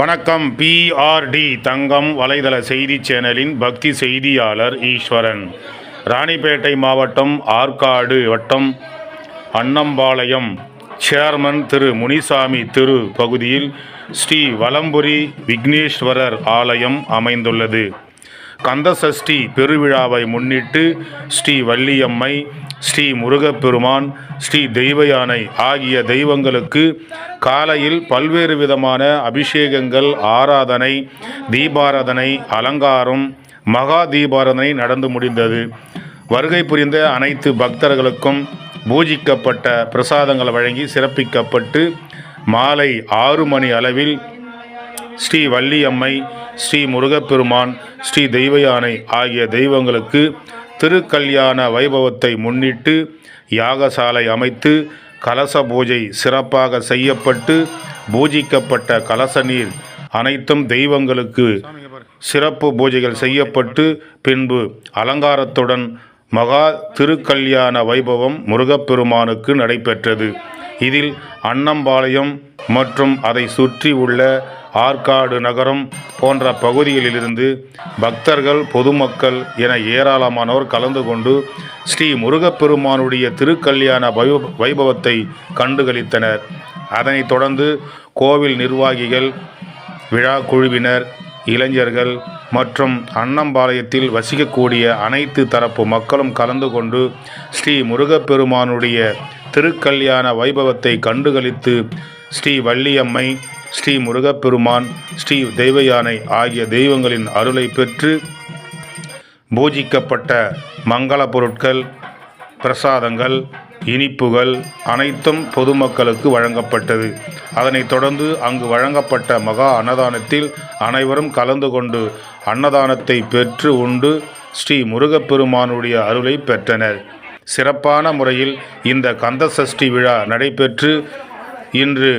வணக்கம் பிஆர்டி தங்கம் வலைதள செய்தி சேனலின் பக்தி செய்தியாளர் ஈஸ்வரன். ராணிப்பேட்டை மாவட்டம் ஆற்காடு வட்டம் அன்னம்பாளையம் சேர்மன் திரு முனிசாமி திரு பகுதியில் ஸ்ரீ வலம்புரி விக்னேஸ்வரர் ஆலயம் அமைந்துள்ளது. கந்தசஷ்டி பெருவிழாவை முன்னிட்டு ஸ்ரீ வள்ளியம்மை ஸ்ரீ முருகப்பெருமான் ஸ்ரீ தெய்வயானை ஆகிய தெய்வங்களுக்கு காலையில் பல்வேறு விதமான அபிஷேகங்கள் ஆராதனை தீபாராதனை அலங்காரம் மகா தீபாராதனை நடந்து முடிந்தது. வருகை புரிந்த அனைத்து பக்தர்களுக்கும் பூஜிக்கப்பட்ட பிரசாதங்கள் வழங்கி சிறப்பிக்கப்பட்டு மாலை ஆறு மணி அளவில் ஸ்ரீ வள்ளியம்மை ஸ்ரீ முருகப்பெருமான் ஸ்ரீ தெய்வயானை ஆகிய தெய்வங்களுக்கு திருக்கல்யாண வைபவத்தை முன்னிட்டு யாகசாலை அமைத்து கலச பூஜை சிறப்பாக செய்யப்பட்டு பூஜிக்கப்பட்ட கலச நீர் அனைத்தும் தெய்வங்களுக்கு சிறப்பு பூஜைகள் செய்யப்பட்டு பின்பு அலங்காரத்துடன் மகா திருக்கல்யாண வைபவம் முருகப்பெருமானுக்கு நடைபெற்றது. இதில் அன்னம்பாளையம் மற்றும் அதை சுற்றி உள்ள ஆற்காடு நகரம் போன்ற பகுதிகளிலிருந்து பக்தர்கள் பொதுமக்கள் என ஏராளமானோர் கலந்து கொண்டு ஸ்ரீ முருகப்பெருமானுடைய திருக்கல்யாண வைப வைபவத்தை கண்டுகளித்தனர். அதனைத் தொடர்ந்து கோவில் நிர்வாகிகள் விழா குழுவினர் இளைஞர்கள் மற்றும் அன்னம்பாளையத்தில் வசிக்கக்கூடிய அனைத்து தரப்பு மக்களும் கலந்து கொண்டு ஸ்ரீ முருகப்பெருமானுடைய திருக்கல்யாண வைபவத்தை கண்டுகளித்து ஸ்ரீ வள்ளியம்மை ஸ்ரீ முருகப்பெருமான் ஸ்ரீ தெய்வயானை ஆகிய தெய்வங்களின் அருளை பெற்று பூஜிக்கப்பட்ட மங்கள பொருட்கள் பிரசாதங்கள் இனிப்புகள் அனைத்தும் பொதுமக்களுக்கு வழங்கப்பட்டது. அதனைத் தொடர்ந்து அங்கு வழங்கப்பட்ட மகா அன்னதானத்தில் அனைவரும் கலந்து கொண்டு அன்னதானத்தை பெற்று உண்டு ஸ்ரீ முருகப்பெருமானுடைய அருளை பெற்றனர். சிறப்பான முறையில் இந்த கந்தசஷ்டி விழா நடைபெற்று இன்று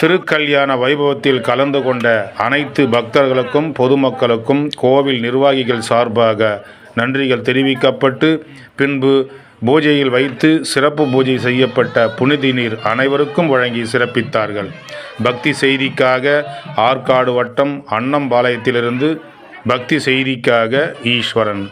திருக்கல்யாண வைபவத்தில் கலந்து கொண்ட அனைத்து பக்தர்களுக்கும் பொதுமக்களுக்கும் கோவில் நிர்வாகிகள் சார்பாக நன்றிகள் தெரிவிக்கப்பட்டு பின்பு பூஜையில் வைத்து சிறப்பு பூஜை செய்யப்பட்ட புனித நீர் அனைவருக்கும் வழங்கி சிறப்பித்தார்கள். பக்தி செய்திக்காக ஆற்காடு வட்டம் அன்னம்பாளையத்திலிருந்து பக்தி செய்திக்காக ஈஸ்வரன்.